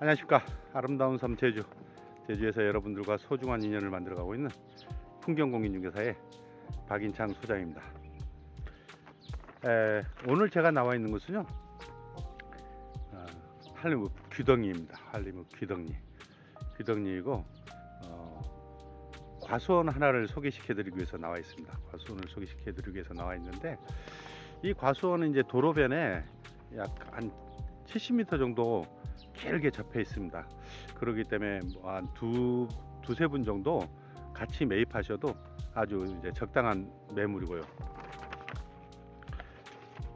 안녕하십니까. 아름다운 섬 제주. 제주에서 여러분들과 소중한 인연을 만들어가고 있는 풍경공인중개사의 박인창 소장입니다. 에, 오늘 제가 나와 있는 곳은요 어, 할리우드 귀덩이입니다. 할리우드 귀덩이 귀덩이이고 어, 과수원 하나를 소개시켜 드리기 위해서 나와 있습니다. 과수원을 소개시켜 드리기 위해서 나와 있는데 이 과수원은 이제 도로변에 약 한 70m 정도 길게 접해 있습니다. 그렇기 때문에 뭐 한두 두세 분 정도 같이 매입하셔도 아주 이제 적당한 매물이고요.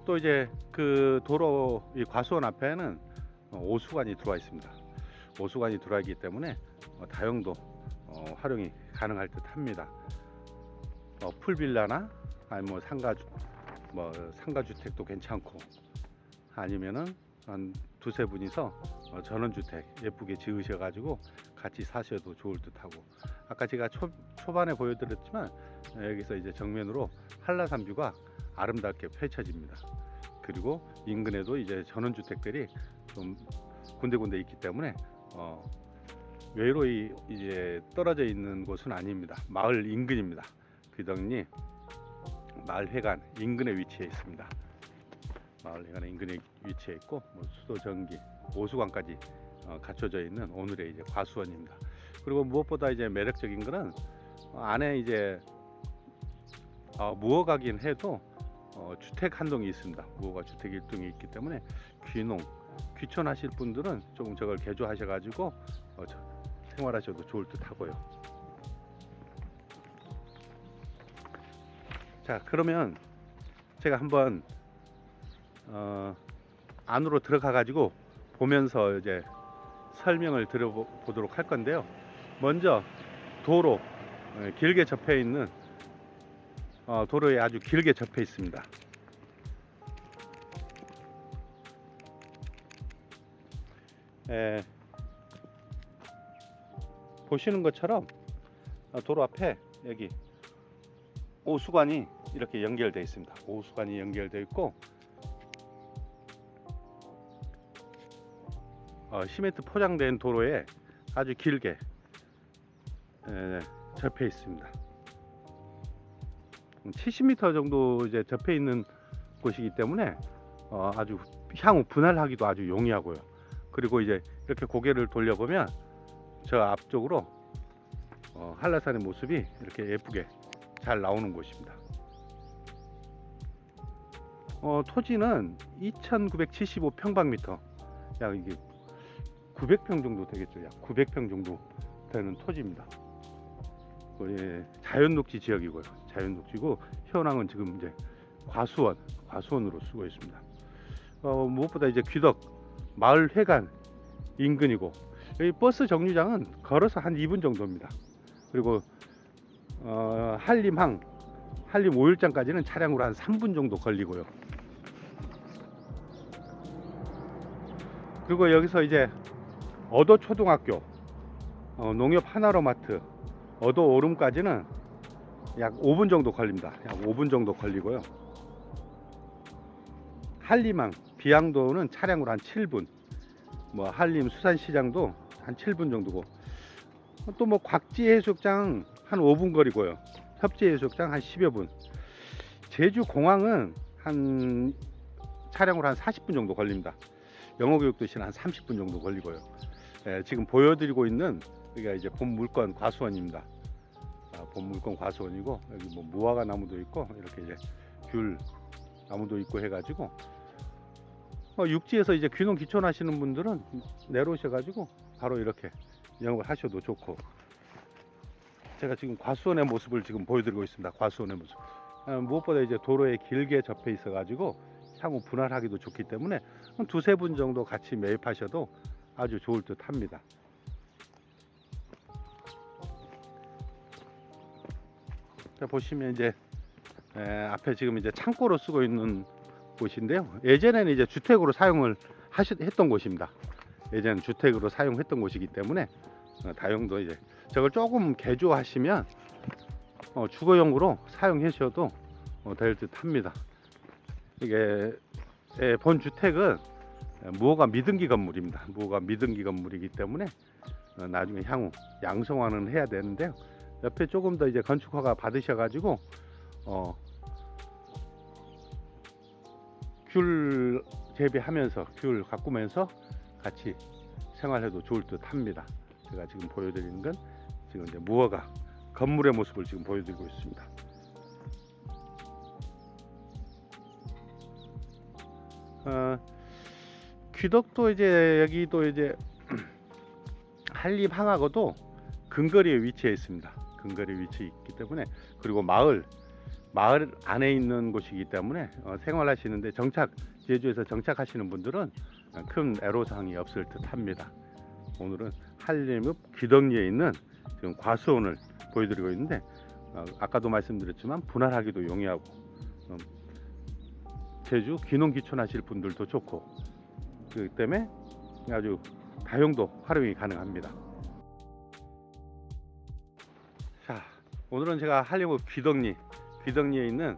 또 이제 그 도로 이 과수원 앞에는 어, 오수관이 들어와 있습니다. 오수관이 들어와 있기 때문에 어, 다용도 어, 활용이 가능할 듯 합니다. 어, 풀빌라나 아니 뭐 상가 주- 뭐 상가 주택도 괜찮고 아니면은 한 두세 분이서 어, 전원주택 예쁘게 지으셔 가지고 같이 사셔도 좋을 듯 하고 아까 제가 초, 초반에 보여드렸지만 어, 여기서 이제 정면으로 한라산 뷰가 아름답게 펼쳐집니다. 그리고 인근에도 이제 전원주택들이 좀 군데군데 있기 때문에 어, 외로이 이제 떨어져 있는 곳은 아닙니다. 마을 인근입니다. 귀덕리 마을 회관 인근에 위치해 있습니다. 마을 회관 인근에 위치해 있고 뭐 수도 전기 오수관까지 어, 갖춰져 있는 오늘의 이제 과수원입니다. 그리고 무엇보다 이제 매력적인 거는 어, 안에 이제 어, 무허가긴 해도 어, 주택 한 동이 있습니다. 무허가 주택 일동이 있기 때문에 귀농 귀촌하실 분들은 조금 저걸 개조하셔가지고 어, 저- 생활하셔도 좋을 듯 하고요. 자 그러면 제가 한번 어, 안으로 들어가 가지고 보면서 이제 설명을 들어보도록 할 건데요. 먼저 도로 예, 길게 접해 있는 어, 도로에 아주 길게 접해 있습니다. 에, 보시는 것처럼 어, 도로 앞에 여기 오수관이 이렇게 연결되어 있습니다. 오수관이 연결되어 있고 어, 시멘트 포장된 도로에 아주 길게 에, 접해 있습니다. 70m 정도 이제 접해 있는 곳이기 때문에 어, 아주 향후 분할하기도 아주 용이하고요. 그리고 이제 이렇게 고개를 돌려보면 저 앞쪽으로 어, 한라산의 모습이 이렇게 예쁘게 잘 나오는 곳입니다. 어, 토지는 2,975평방미터, 약 900평 정도 되겠죠. 약 900평 정도 되는 토지입니다. 그, 예, 자연 녹지 지역이고요. 자연 녹지고 현황은 지금 이제 과수원, 과수원으로 쓰고 있습니다. 어, 무엇보다 이제 귀덕 마을 회관 인근이고 여기 버스 정류장은 걸어서 한 2분 정도입니다. 그리고 어, 한림항, 한림 5일장까지는 차량으로 한 3분 정도 걸리고요. 그리고 여기서 이제 어도 초등학교, 어, 농협 하나로마트, 어도 오름까지는 약 5분 정도 걸립니다. 약 5분 정도 걸리고요. 한림항, 비양도는 차량으로 한 7분, 뭐 한림 수산시장도 한 7분 정도고 또 뭐 곽지 해수욕장 한 5분 거리고요. 협지 해수욕장 한 10여 분. 제주 공항은 한 차량으로 한 40분 정도 걸립니다. 영어교육도시는 한 30분 정도 걸리고요. 예, 지금 보여드리고 있는 여기가 이제 본 물건 과수원입니다. 아, 본 물건 과수원이고 여기 뭐 무화과 나무도 있고 이렇게 이제 귤 나무도 있고 해가지고 어, 육지에서 이제 귀농 귀촌하시는 분들은 내려오셔가지고 바로 이렇게 영업을 하셔도 좋고 제가 지금 과수원의 모습을 지금 보여드리고 있습니다. 과수원의 모습. 아, 무엇보다 이제 도로에 길게 접해 있어가지고 향후 분할하기도 좋기 때문에 한 두세 분 정도 같이 매입하셔도 아주 좋을 듯 합니다. 자, 보시면 이제 에, 앞에 지금 이제 창고로 쓰고 있는 곳인데요. 예전에는 이제 주택으로 사용을 하셨, 했던 곳입니다. 예전 주택으로 사용했던 곳이기 때문에 어, 다용도 이제 저걸 조금 개조하시면 어, 주거용으로 사용하셔도 어, 될 듯 합니다. 이게 예, 본 주택은 에, 무허가 미등기 건물입니다. 무허가 미등기 건물이기 때문에 어, 나중에 향후 양성화는 해야 되는데요. 옆에 조금 더 이제 건축허가 받으셔가지고 어, 귤 재배하면서 귤 가꾸면서 같이 생활해도 좋을 듯 합니다. 제가 지금 보여드리는 건 지금 이제 무허가 건물의 모습을 지금 보여드리고 있습니다. 어, 귀덕도 이제 여기도 이제 한림항하고도 근거리에 위치해 있습니다. 근거리에 위치해 있기 때문에 그리고 마을 마을 안에 있는 곳이기 때문에 어, 생활하시는데 정착 제주에서 정착하시는 분들은 큰 애로사항이 없을 듯 합니다. 오늘은 한림읍 귀덕리에 있는 지금 과수원을 보여드리고 있는데 어, 아까도 말씀드렸지만 분할하기도 용이하고 음, 제주 귀농귀촌 하실 분들도 좋고 그렇기 때문에 아주 다용도 활용이 가능합니다. 자, 오늘은 제가 한림읍 귀덕리 귀덕리에 있는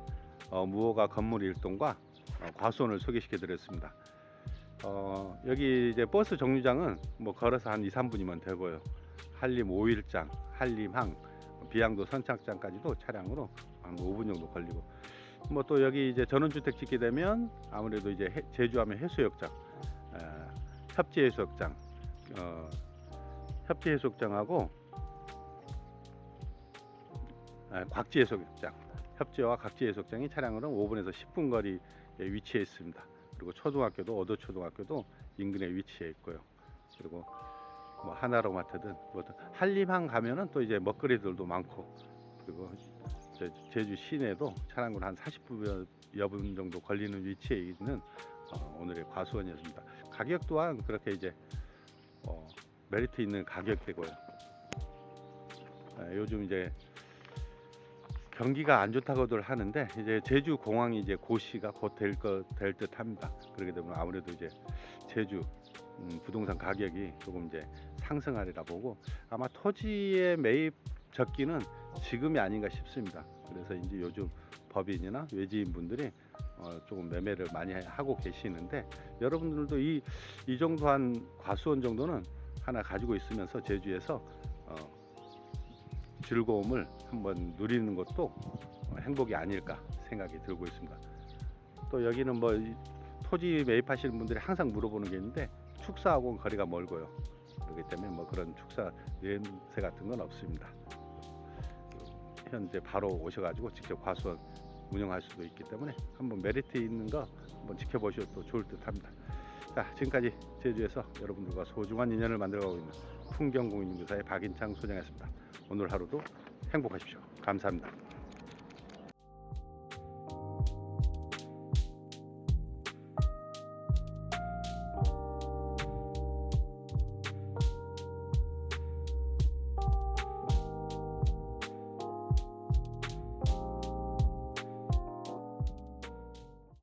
어, 무허가 건물 일동과 어, 과수원을 소개시켜 드렸습니다. 어, 여기 이제 버스 정류장은 뭐 걸어서 한 2, 3분이면 되고요. 한림 5일장, 한림항, 비양도 선착장까지도 차량으로 한 5분 정도 걸리고 뭐 또 여기 이제 전원주택 짓게 되면 아무래도 이제 해- 제주하면 해수욕장, 에, 협지해수욕장, 어, 협지해수욕장하고 에, 곽지 해수욕장, 협지와 곽지 해수욕장이 차량으로 5분에서 10분 거리에 위치해 있습니다. 그리고 초등학교도 어도 초등학교도 인근에 위치해 있고요. 그리고 뭐 하나로마트든 뭐든 한림항 가면은 또 이제 먹거리들도 많고 그리고 제- 제주 시내도 차량으로 한 40분 여 분 정도 걸리는 위치에 있는 어, 오늘의 과수원이었습니다. 가격 또한 그렇게 이제 어, 메리트 있는 가격대고요. 에, 요즘 이제 경기가 안 좋다고들 하는데 이제 제주 공항이 이제 고시가 곧될거될 듯 합니다. 그렇게 되면 아무래도 이제 제주 음, 부동산 가격이 조금 이제 상승하리라 보고 아마 토지의 매입 적기는 지금이 아닌가 싶습니다. 그래서 이제 요즘 법인이나 외지인 분들이 어, 조금 매매를 많이 하고 계시는데 여러분들도 이, 이 정도 한 과수원 정도는 하나 가지고 있으면서 제주에서 어, 즐거움을 한번 누리는 것도 어, 행복이 아닐까 생각이 들고 있습니다. 또 여기는 뭐이 토지 매입하시는 분들이 항상 물어보는 게 있는데 축사하고는 거리가 멀고요. 그렇기 때문에 뭐 그런 축사 냄새 같은 건 없습니다. 현재 바로 오셔가지고 직접 과수원 운영할 수도 있기 때문에 한번 메리트 있는 거 한번 지켜보셔도 좋을 듯 합니다. 자 지금까지 제주에서 여러분들과 소중한 인연을 만들어가고 있는 풍경공인중개사의 박인창 소장이었습니다. 오늘 하루도 행복하십시오. 감사합니다.